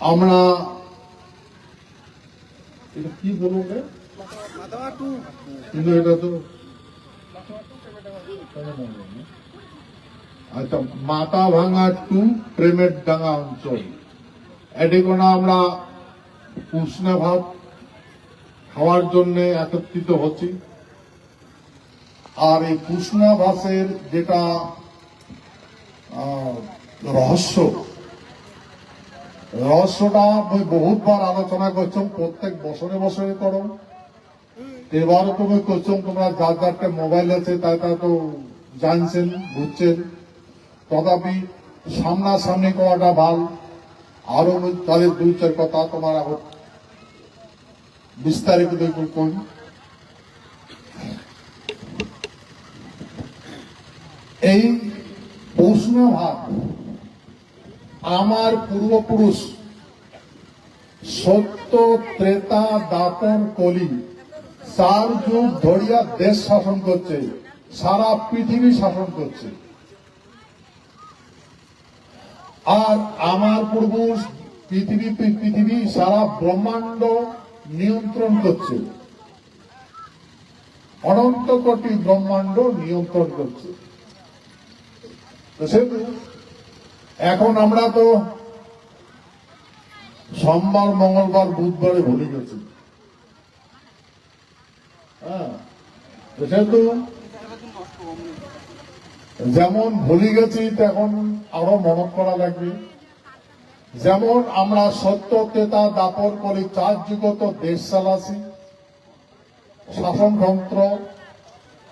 আমরা এটা কি বলব? কিন্তু এটা তো আচ্ছা মাথা ভাঙা টু প্রেমের ডাঙ্গা অঞ্চল এটিকোনা আমরা উষ্ণা ভাত খাওয়ার জন্য একত্রিত হচ্ছি আর এই কৃষ্ণা ভাসের যেটা রহস্য রহস্যটা আমি বহুতবার আলোচনা করছ প্রত্যেক বছরে বছরে করো এবারও তুমি করছ তোমরা যার যারটা মোবাইল আছে তাই তা তো জানছেন, বুঝছেন। তথাপি সামনাসামনি করাটা ভালো। আরও তাদের দুই, চার কথা তোমার এখন বিস্তারিত দেখুন এই প্রশ্ন ভাব আমার পূর্বপুরুষ সত্য ত্রেতা দাপন কলি চার যুগ ধরিয়া দেশ শাসন করছে, সারা পৃথিবী শাসন করছে। আর আমার পূর্বপুরুষ পৃথিবী পৃথিবী সারা ব্রহ্মাণ্ড নিয়ন্ত্রণ করছে। অনন্ত কোটি ব্রহ্মাণ্ড নিয়ন্ত্রণ করছে। সেহেতু এখন আমরা তো সোমবার, মঙ্গলবার, বুধবারে ভুলে গেছি। হ্যাঁ যেমন ভুলে গেছি, তেমন আরও মনত করা লাগবে। যেমন আমরা সত্য তেতা দাপর করি চার যুগত দেশ চালাছি শাসনতন্ত্র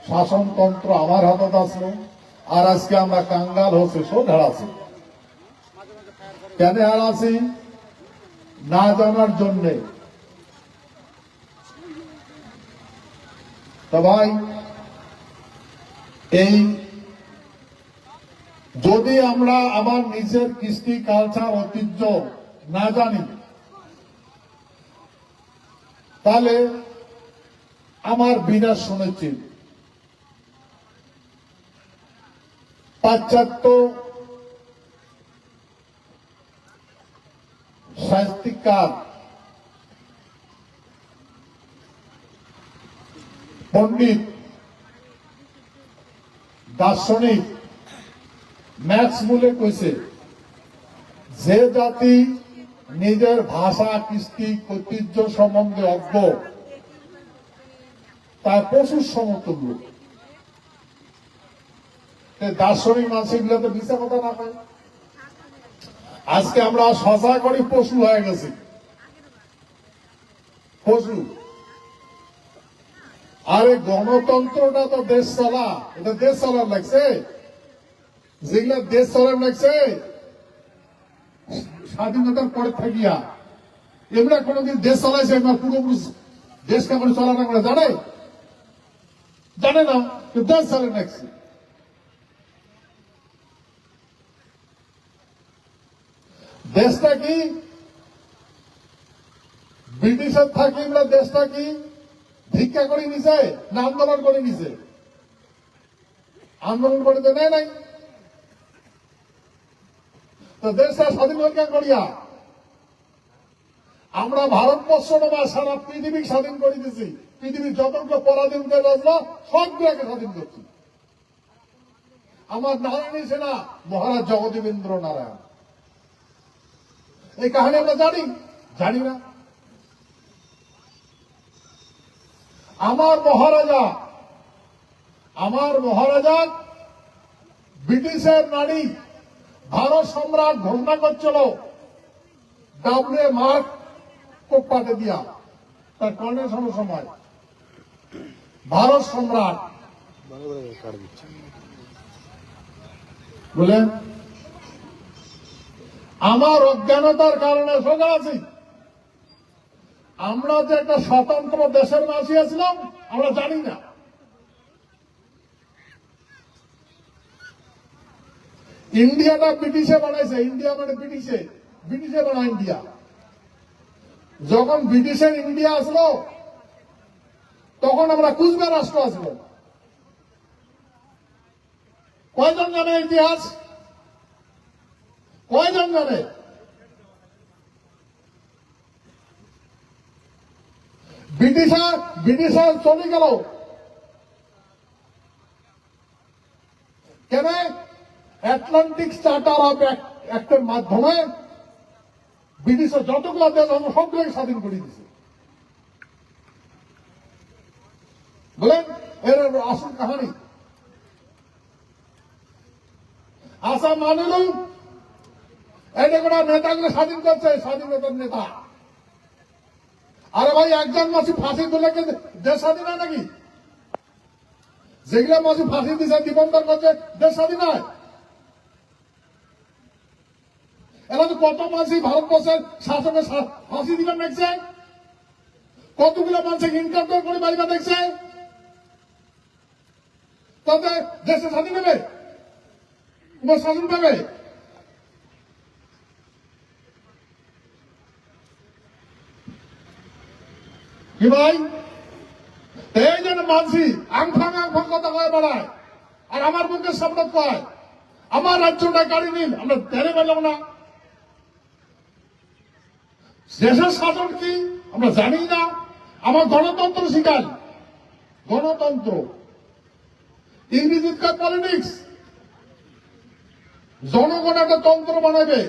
শাসনতন্ত্র আমার হাতত আছে, আর আজকে আমরা কাঙ্গাল হচ্ছে সব হারাছি কেন হারাছি না জানার জন্যে। তো ভাই, এই যদি আমরা আমার নিজের কৃষ্টি কালচার ঐতিহ্য না জানি, তাহলে আমার বিনাশ শুনেছি। পাশ্চাত্য সাহিত্যিককার পণ্ডিত, দার্শনিক ম্যাক্স বলে কইছে যে জাতি নিজের ভাষা, কৃষ্টি, ঐতিহ্য সম্বন্ধে অজ্ঞ তার পশুর সমতুল্য দার্শনিক মানুষ এগুলো তো মিশা কথা না পায় আজকে আমরা সজা করি পশু হয়ে গেছি। পশু। আরে গণতন্ত্রটা তো দেশ চালা। এটা দেশ চালার লাগছে। যেগুলা দেশ চালার লাগছে, স্বাধীনতার পরে থাকিয়া। এগুলা কোনোদিন দেশ চালাইছে না পূর্বপুরুষ দেশ কেমন চালানো করে জানে? জানে না দেশ চালার লাগছে। দেশটা কি? ব্রিটিশের থাকি আমরা দেশটা কি? ভিক্ষা করে নিছে না আন্দোলন করে নিছে? আন্দোলন করে তো নেয় নাই? তো দেশটা স্বাধীন হইকা করিয়া আমরা ভারতবর্ষ নয় সারা পৃথিবী স্বাধীন করে দিয়েছি পৃথিবীর যতগুলো পরাধীন করে আসলো সবগুলোকে স্বাধীন করছি। আমার নারায়ণী সেনা, মহারাজ জগদীবেন্দ্র নারায়ণ এই কাহিনী আমরা জানি জানি না। আমার মহারাজা আমার মহারাজা ব্রিটিশের নারী, ভারত সম্রাট ঘোষণা করছিল ডাবলে মার্ক কোপাটে দিয়া। তার কর্নেশনের সময়। ভারত সম্রাট। বলেন। আমার অজ্ঞানতার কারণে সোজা আছি। আমরা যে একটা স্বতন্ত্র দেশের মাঝি আছিলাম, আমরা জানি না। ইন্ডিয়াটা ব্রিটিশে বানাইছে, ইন্ডিয়া মানে ব্রিটিশে ব্রিটিশে বানা ইন্ডিয়া। যখন ব্রিটিশের ইন্ডিয়া আসলো, তখন আমরা কুচবিহার রাষ্ট্র আসলো। কয়জন জানে ইতিহাস? কয়জন জানে ব্রিটিশার ব্রিটিশার চলে গেল। কেন? অ্যাটলান্টিক চার্টার অফ অ্যাক্টের মাধ্যমে ব্রিটিশের যতগুলো দেশ আমরা সবগুলোকে স্বাধীন করে দিয়েছে। বলেন, এর আসল কাহানি। আসাম মানিলাম এটা কোনো নেতাগুলো স্বাধীন করছে, স্বাধীনতার নেতা। আরে ভাই, একজন মাসি ফাঁসি কি দেশ স্বাধীন হয় নাকি? যেগুলো মাসি ফাঁসি নিবন্ধন করছে দেশ স্বাধীন হয়। এরা তো কত ভারতবর্ষের শাসনের শা- ফাঁসি দিবেন দেখছে? কতগুলো মানুষের ইনকাম করে বাড়িটা দেখছে? তাতে দেশে স্বাধীন হবে? তোমার শাসন পাবে? কি ভাই? এই জন্য মানসি আংফাং আংফাং কথা কয়ে বেড়ায়, আর আমার কয়, আমার রাজ্যটা গাড়ি নিন, আমরা পেলাম না। দেশের শাসন কি? আমরা জানি না। আমার গণতন্ত্র শিখান গণতন্ত্র। ইংরেজির কাজ পলিটিক্স জনগণ একটা তন্ত্র বানাবে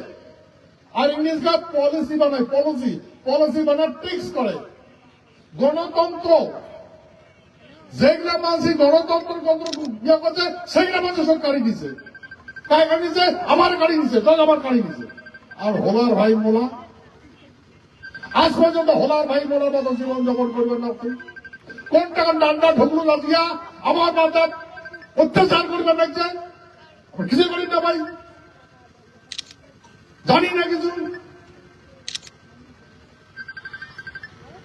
আর ইংলিশ পলিসি বানায় পলিসি পলিসি বানায় ট্রিক্স করে। গণতন্ত্র। যেগুলা মানুষ গণতন্ত্র তন্ত্র করছে, সেইগুলা মানুষ সব কাড়ি দিছে। কাই গাড়ি দিছে? আমার গাড়ি দিছে চল আমার গাড়ি দিছে। আর হোলার ভাই মোলা, আজ পর্যন্ত হোলার ভাই মোলার মতো জীবন যাপন করবেন না কোন টাকা ডান্ডা ঢুকলু লাগিয়া আমার মাথা অত্যাচার করবেন দেখছে কিছু করি না ভাই। জানি না কিছু।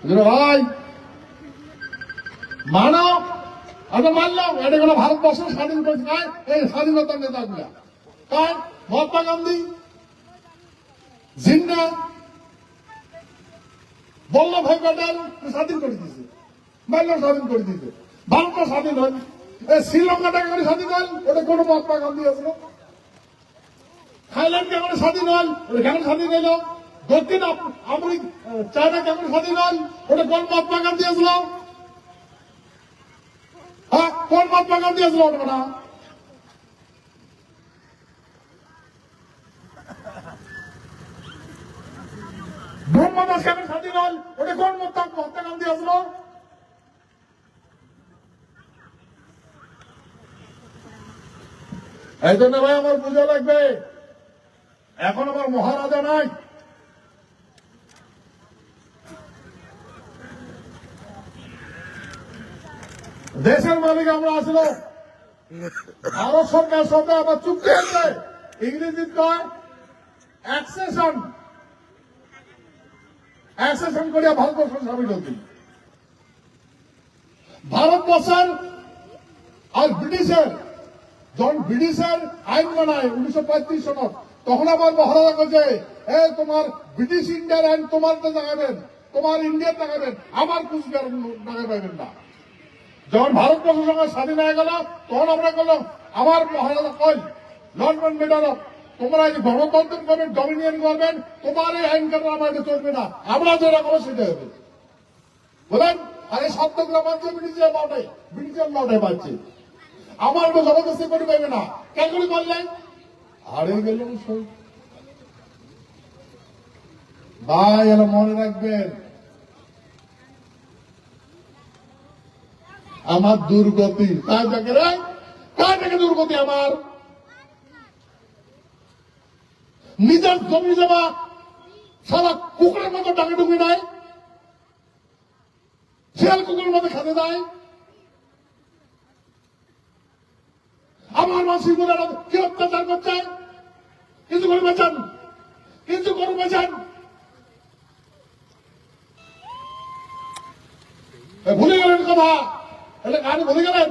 ভাই আমি মানলাম? এটা কোনো স্বাধীন করেছে? এই স্বাধীনতার নেতাগুলা কার? মহাত্মা গান্ধী, জিন্না, বল্লভভাই প্যাটেল স্বাধীন করে দিয়েছে। মাল্য স্বাধীন করে দিয়েছে। ভারত স্বাধীন হয়নি। এই শ্রীলঙ্কাটা কেমন স্বাধীন হল ওটা কোন মহাত্মা গান্ধী আসলো থাইল্যান্ড কেমন স্বাধীন হল ওটা কেমন স্বাধীন হইল? দক্ষিণ আমেরিকা চায়না কেমন স্বাধীন হল ওটা কোন মহাত্মা গান্ধী আসলো কোন মহাত্মা গান্ধী আসলো ওটা এই জন্য ভাই আমার বুঝা লাগবে, এখন আমার মহারাজা নাই। দেশের মালিক আমরা আসলো ভারত সরকার সাথে আবার চুক্তি হয়েছে ইংরেজি কয় অ্যাক্সেশন অ্যাক্সেশন করিয়া ভারতবর্ষ সামিল হতি। ভারতবর্ষের আর ব্রিটিশের, যখন ব্রিটিশের আইন বানায় উনিশশো পঁয়ত্রিশ সনত, তখন আবার মহারাজা করছে এ, তোমার ব্রিটিশ ইন্ডিয়ার আইন তোমার লাগাবেন তোমার ইন্ডিয়ার লাগাবেন আমার কুচবিহার লাগাই পাইবেন না। যখন ভারতবর্ষের সঙ্গে স্বাধীন হয়ে গেল, তখন আমরা করলাম আমার মহারাজা কই? লন্ডন মেডাল তোমরা এই যে গণতন্ত্র করবেন ডমিনিয়ন করবেন, তোমার এই আইন কানুন আমাদের চলবে না? আমরা যেটা করব সেটা হবে বলেন আর এই শব্দগুলো মানছে ব্রিটিশের মাঠে ব্রিটিশের মাঠে পাচ্ছে আমার তো জবরদস্তি করে পাইবে না। কেন করে করলেন হারিয়ে গেল সব। ভাই, এরা মনে রাখবেন আমার দুর্গতি। কার থেকে রে? কার থেকে দুর্গতি আমার? নিজের জমি জমা সারা কুকুরের মতো ডাকে ডুবি নাই। শিয়াল কুকুরের মতো খেতে দেয় আমার মাসি গুলো কি অত্যাচার করছে? কিছু করে বেচান। কিছু করে বেচান। ভুলে গেলেন কথা। তাহলে গান ভুলে গেলেন।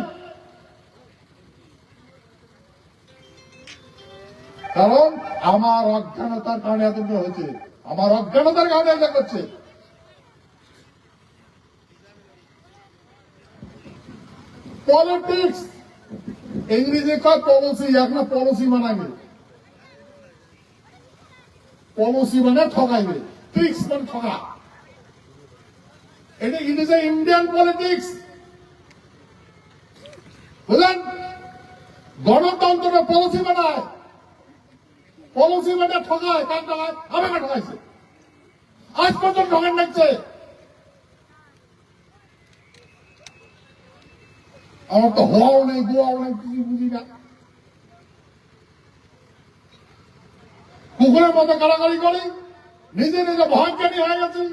কারণ আমার অজ্ঞানতার কারণে এত হয়েছে। আমার অজ্ঞানতার কারণে এটা করছে। পলিটিক্স ইংরেজি কয় পলিসি এখন পলিসি বানাবে পলিসি মানে ঠকাইবে ট্রিক্স মানে ঠকা এটা ইন্ডিয়ান পলিটিক্স বুঝলেন? গণতন্ত্র পলিসি বানায়। পলিসি বানায় ঠকায়, কার ঠকায়? আমাকে ঠকাইছে। আজ পর্যন্ত ঠকান দেখছে আমার তো হওয়াও নেই, গোয়াও নেই, কিছু বুঝি না। কুকুরের মতো গাড়াগাড়ি করি, নিজে নিজে ভয়জ্ঞানী হয়ে গেছে।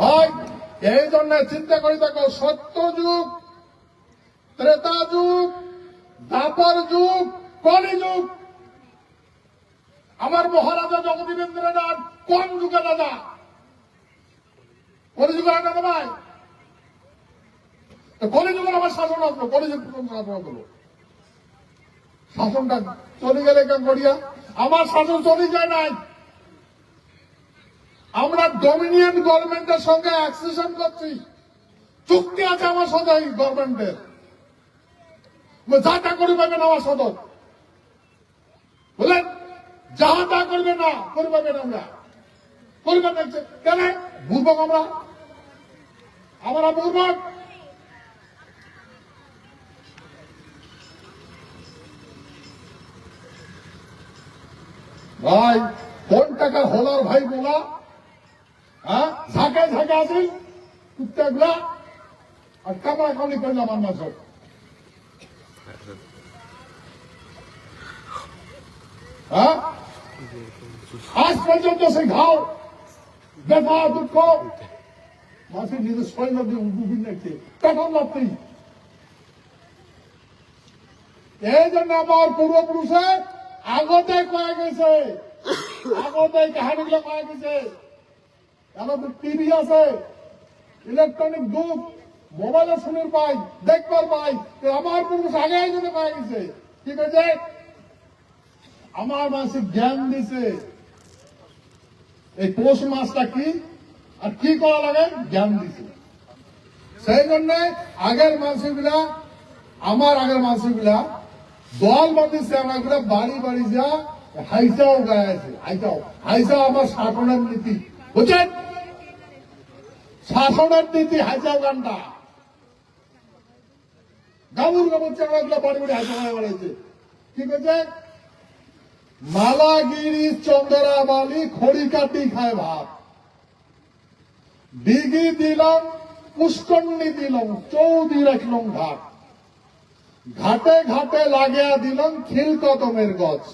হয় এই জন্য চিন্তা করি দেখো, সত্য যুগ, ত্রেতা যুগ, দাপর যুগ, কলি যুগ। আমার মহারাজা জগদীবেন্দ্রনাথ কোন যুগে রাজা? কলি যুগের রাজা ভাই। কলি যুগের আমার শাসন আসলো, কলি যুগ শাসন আসলো। শাসনটা চলে গেলে কেন করিয়া আমার শাসন চলে যায় নাই। আমরা ডমিনিয়ন গভর্নমেন্টের সঙ্গে অ্যাক্সেশন করছি। চুক্তি আছে আমার সাথে এই গভর্নমেন্টের যা তা করে পাবেন আমার সদর। বুঝলেন যাহা তা করবে না করে পাবেন আমরা। করবে দেখছে কেন? বুঝব আমরা। আমরা বুঝবক ভাই, কোন টাকা হলার ভাই বলা? হ্যাঁ? ঝাঁকে ঝাঁকে আসিল কুত্তাগুলা আর কামড়া কামড়ি করলে আমার মাছ হ্যাঁ? আজ পর্যন্ত সেই ঘাও ব্যথা দুঃখ মাসে নিজের সৈন্য দিয়ে উদ্ভিদ দেখছে তখন লাগতেই এই জন্য আমার পূর্বপুরুষে আগতে কয়ে গেছে, আগতে কাহানিগুলো কয়ে গেছে টিভি আছে। ইলেকট্রনিক মোবাইলে পাই দেখবার পাই। আমার পুরুষ আগে কয়ে গেছে আছে? আমার মাসে জ্ঞান দিছে। এই মাসটা কি? আর কি করা লাগে? জ্ঞান দিছে। সেই জন্য আগের মানুষগুলা আমার আগের মানুষগুলা দল বাঁধিছে আমাগুলা, বাড়ি বাড়ি যা হাইসাও গাইছে হাইসাও হাইসাও আমার শাসনের নীতি। বুঝছেন? শাসনের নীতি হাইসাও গানটা গাবুর গাবুর চাকরাগুলা বাড়ি বাড়ি গায়ে বেড়াইছে কি করছে মালাগিরি চন্দ্রাবালি খড়ি কাটি খায় ভাব দিঘি দিলাম পুষ্কন্নি দিলাম চৌদি রাখলাম ঘাট ঘাটে ঘাটে লাগিয়া দিলাম খিল কদমের গছ।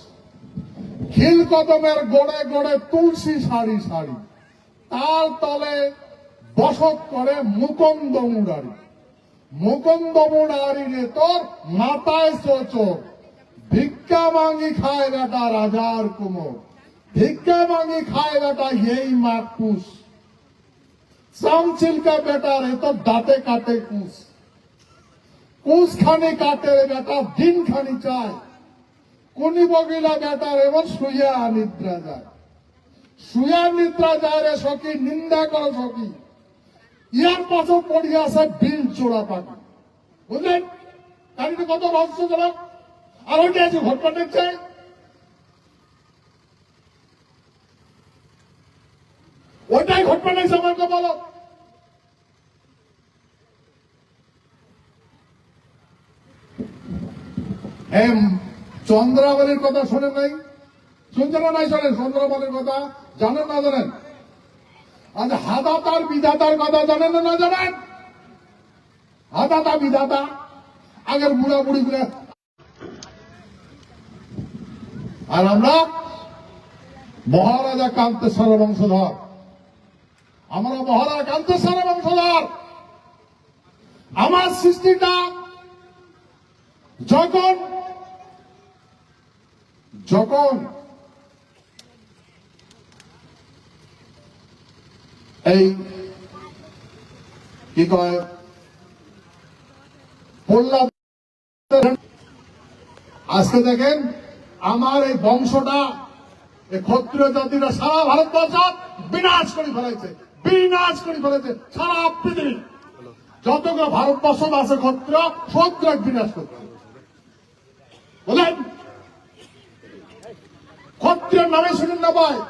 খিল কদমের গোড়ে গোড়ে তুলসী সারি সারি। তার তলে বসত করে মুকন্দ মুরারি মুকন্দ মুরারি রে তোর মাথায় চোচর। ভিক্ষা মাঙ্গি খায় বেটা রাজার কুমোর। ভিক্ষা মাঙ্গি খায় বেটা এই মাকুস। চামচিলকা বেটা রে তোর দাঁতে কাটে কুস। কুস খানি কাটে রে বেটা দিন খানি চায়। কোনি বগিলা বেটা রে এবার শুয়া নিদ্রা যায়। শুয়া নিদ্রা যায় রে সখী, নিন্দা করো সখী। ইয়ার পাশে পড়িয়ে আছে বিল চোরা পাখি বুঝলেন? কারণ কত রহস্যজনক। আর ওইটা আছে ঘটনা দেখছে? ওইটাই ঘটনা দেখছে আমাকে বলো। চন্দ্রাবলীর কথা শোনেন নাই? শুনছেন নাই শোনেন চন্দ্রাবলীর কথা? জানেন না জানেন? আজ হাদাতার বিধাতার কথা জানেন না জানেন? হাদাতা, বিধাতা, আগের বুড়া বুড়ি গুলা আর আমরা মহারাজা কান্তেশ্বর বংশধর। আমরা মহারাজা কান্তেশ্বর বংশধর। আমার সৃষ্টিটা যখন যখন এই কি কয়? আজকে দেখেন, আমার এই বংশটা, এই ক্ষত্রিয় জাতিটা সারা ভারতবর্ষ বিনাশ করে ফেলেছে, বিনাশ করে ফেলেছে, সারা পৃথিবী। যতগুলো ভারতবর্ষ আছে ক্ষত্রিয় শত্রু বিনাশ করছে বলেন, ক্ষত্রিয় নামে শুনেন না পায়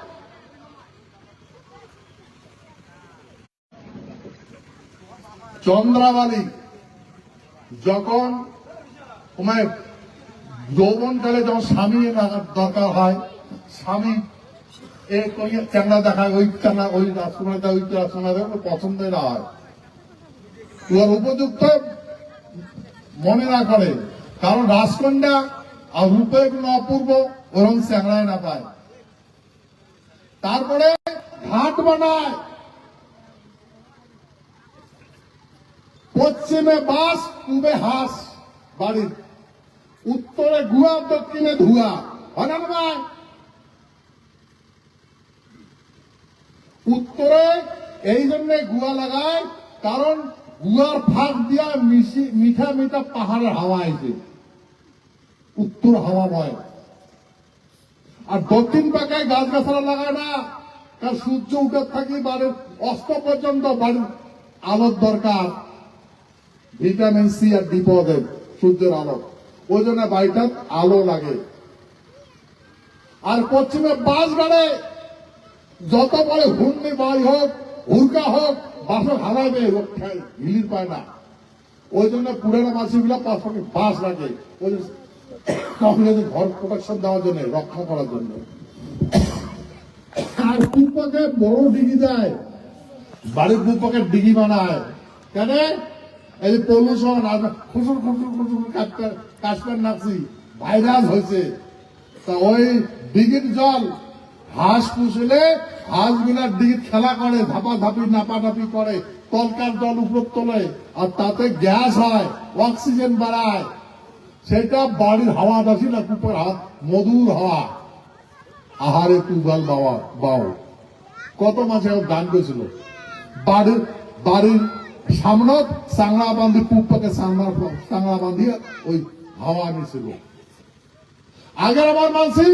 চন্দ্রাবালি যখন তোমার যৌবনকালে যখন স্বামী দরকার হয়, স্বামী এ চ্যাংড়া দেখায়, ওই চ্যাংড়া, ওই রাজকুমার ওই রাজকুমার পছন্দের না হয়। তোমার উপযুক্ত মনে না করে, কারণ রাজকন্যা আর রূপে কোনো অপূর্ব ওরম চ্যাংড়ায় না পায়। তারপরে ঘাট বানায়। পশ্চিমে বাস, পূবে হাঁস। বাড়ির উত্তরে গুয়া দক্ষিণে ধুয়া। না ভাই। উত্তরে এই জন্য গুয়া লাগায়, কারণ গুয়ার ফাঁক দিয়া মিশি মিঠা মিঠা পাহাড়ের হাওয়া আইছে। উত্তর হাওয়া নয় আর দক্ষিণ পাকায় গাছ গাছালা লাগায় না, কারণ সূর্য উঠে থাকি বাড়ির অস্ত পর্যন্ত বাড়ির আলোর দরকার। ভিটামিন সি আর ডি পাওয়া যায় সূর্যের আলো। ওই জন্য বাড়িটার আলো লাগে। আর পশ্চিমে বাস গাড়ে যত বড় হুন্ডি বাড়ি হোক হুরকা হোক বাসও হারাবে হিলির পায় না। ওই জন্য পুরানো মাসিগুলা পাশে বাস লাগে ওই জন্য ঘর প্রোটেকশন দেওয়ার জন্য, রক্ষা করার জন্য। আর কুপাকে বড় ডিগি দেয়। বাড়ির কুপাকে ডিগি বানায়। কেন? এই যে পলিউশন খুশুর খুশুর কাটকার কাশকার নাকছি ভাইরাস হয়েছে। তা ওই ডিগির জল, হাঁস পুষলে হাঁসগুলার ডিগির খেলা করে ধাপা ধাপি নাপাটাপি করে, তলকার জল উপর তোলে, আর তাতে গ্যাস হয়, অক্সিজেন বাড়ায়। সেটা বাড়ির হাওয়াটা ছিল কুপের হাওয়া, মধুর হাওয়া। আহারে তুবাল বাবা বাও কত মাসে গান করেছিল বাড়ির বাড়ির সামনত সাংড়া বান্ধি পুপাকে সাংড়া বান্ধি ওই হাওয়া নিছিল আগের আমার মানসি